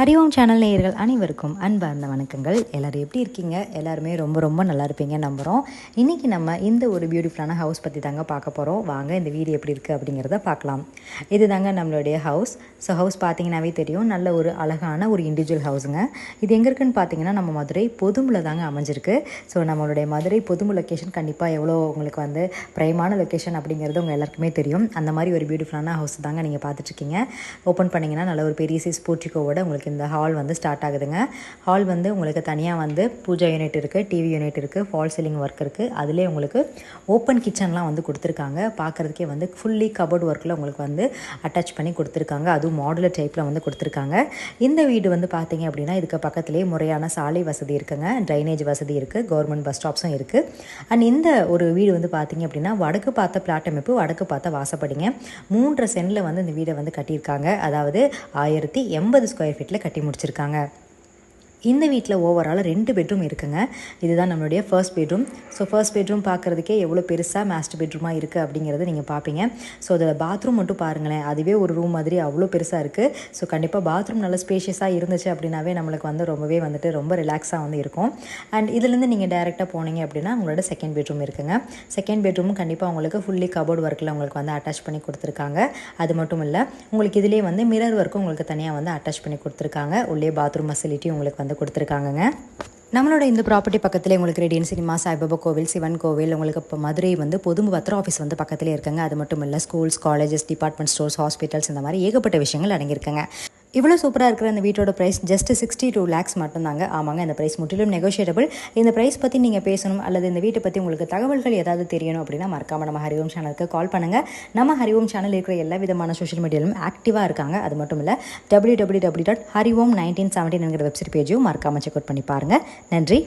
Hariom channel நேயர்கள் அனைவருக்கும் அன்பார்ந்த வணக்கங்கள். எல்லோரும் எப்படி இருக்கீங்க? எல்லாருமே ரொம்ப ரொம்ப நல்லா இருப்பீங்க நம்புகிறோம் இன்றைக்கி நம்ம இந்த ஒரு பியூட்டிஃபுல்லான ஹவுஸ் பற்றி தாங்க பார்க்க போகிறோம் வாங்க இந்த வீடு எப்படி இருக்குது அப்படிங்கிறத பார்க்கலாம். இது தாங்க நம்மளுடைய ஹவுஸ் ஸோ ஹவுஸ் பார்த்தீங்கன்னாவே தெரியும். நல்ல ஒரு அழகான ஒரு இண்டிவிஜுவல் ஹவுஸுங்க இது எங்கே இருக்குன்னு பார்த்தீங்கன்னா நம்ம மதுரை பொதுமுல தாங்க அமைஞ்சிருக்கு. ஸோ நம்மளுடைய மதுரை பொதுமு லொக்கேஷன் கண்டிப்பாக எவ்வளோ உங்களுக்கு வந்து பிரைமான லொக்கேஷன் அப்படிங்கிறது உங்கள் எல்லாருக்குமே தெரியும். அந்த மாதிரி ஒரு பியூட்டிஃபுல்லான ஹவுஸ் தாங்க நீங்கள் பார்த்துட்ருக்கீங்க ஓப்பன் பண்ணிங்கன்னா நல்ல ஒரு பெரிய சைஸ் போர்ட்டிக்கோவோட உங்களுக்கு இந்த ஹால் வந்து ஸ்டார்ட் ஆகுதுங்க. ஹால் வந்து உங்களுக்கு தனியாக வந்து பூஜா யூனிட் இருக்குது டிவி யூனிட் இருக்குது ஃபால் சீலிங் ஒர்க் இருக்குது அதிலே உங்களுக்கு ஓப்பன் கிச்சன்லாம் வந்து கொடுத்துருக்காங்க. பார்க்குறதுக்கே வந்து ஃபுல்லி கபோர்ட் ஒர்க்கில் உங்களுக்கு வந்து அட்டாச் பண்ணி கொடுத்துருக்காங்க. அதுவும் மாடுலர் டைப்பில் வந்து கொடுத்துருக்காங்க. இந்த வீடு வந்து பார்த்தீங்க அப்படின்னா இதுக்கு பக்கத்துலேயே முறையான சாலை வசதி இருக்குங்க. ட்ரைனேஜ் வசதி இருக்குது கவர்மெண்ட் பஸ் ஸ்டாப்ஸும் இருக்குது அண்ட் இந்த ஒரு வீடு வந்து பார்த்தீங்க அப்படின்னா வடக்கு பார்த்த பிளாட் அமைப்பு வடக்கு பார்த்த வாசப்படிங்க. மூன்றரை சென்டில் வந்து இந்த வீடை வந்து கட்டியிருக்காங்க. அதாவது ஆயிரத்தி எண்பது ஸ்கொயர் ஃபீட்டில் கட்டி முடிச்சிருக்காங்க. இந்த வீட்டில் ஓவரால் ரெண்டு பெட்ரூம் இருக்குங்க. இதுதான் நம்மளுடைய first bedroom so first bedroom பார்க்குறதுக்கே எவ்வளோ பெருசாக மாஸ்டர் பெட்ரூமாக இருக்குது அப்படிங்கிறத நீங்கள் பார்ப்பீங்க ஸோ அதில் பாத்ரூம் மட்டும் பாருங்களேன். அதுவே ஒரு ரூம் மாதிரி அவ்வளோ பெருசாக இருக்குது ஸோ கண்டிப்பாக பாத்ரூம் நல்ல ஸ்பேஷியஸாக இருந்துச்சு அப்படின்னாவே நம்மளுக்கு வந்து ரொம்பவே வந்துட்டு ரொம்ப ரிலாக்ஸாக வந்து இருக்கும். அண்ட் இதுலேருந்து நீங்கள் டேரெக்டாக போனீங்க அப்படின்னா உங்களோட செகண்ட் பெட்ரூம் இருக்குங்க. செகண்ட் பெட்ரூமும் கண்டிப்பாக உங்களுக்கு ஃபுல்லி கபோர்ட் ஒர்க்கில் உங்களுக்கு வந்து அட்டாச் பண்ணி கொடுத்துருக்காங்க. அது மட்டும் இல்லை உங்களுக்கு இதிலே வந்து மிரர் ஒர்க்கும் உங்களுக்கு தனியாக வந்து அட்டாச் பண்ணி கொடுத்துருக்காங்க. உள்ளே பாத்ரூம் ஃபெசிலிட்டி உங்களுக்கு வந்து கொடுத்துருக்காங்கங்க. நம்மளோட இந்த ப்ராப்பர்ட்டி பக்கத்தில் உங்களுக்கு ரெடியன் சினிமா சாய்பாபா கோவில் சிவன் கோவில் உங்களுக்கு இப்போ மதுரை வந்து பொது பத்திர ஆஃபீஸ் வந்து பக்கத்திலே இருக்குங்க. அது மட்டும் இல்லை schools colleges department stores hospitals இந்த மாதிரி ஏகப்பட்ட விஷயங்கள் அடங்கியிருக்குங்க. இவ்வளோ சூப்பராக இருக்கிற இந்த வீட்டோட price just sixty two lakhs மட்டும்தாங்க. ஆமாங்க இந்த ப்ரைஸ் முற்றிலும் நெகோஷியபிள் இந்த ப்ரைஸ் பற்றி நீங்கள் பேசணும் அல்லது இந்த வீட்டை பற்றி உங்களுக்கு தகவல்கள் ஏதாவது தெரியணும் அப்படின்னா மறக்காம நம்ம ஹரிஓம் சேனலுக்கு கால் பண்ணுங்கள் நம்ம ஹரிஓம் சேனல் இருக்கிற எல்லா விதமான சோஷியல் மீடியாலும் ஆக்டிவாக இருக்காங்க. அது மட்டும் இல்லை W W W dot Hariom nineteen செவன்டீன்ங்கிற website பேஜையும் மறக்காமல் செக் அவுட் பண்ணி பாருங்கள் நன்றி.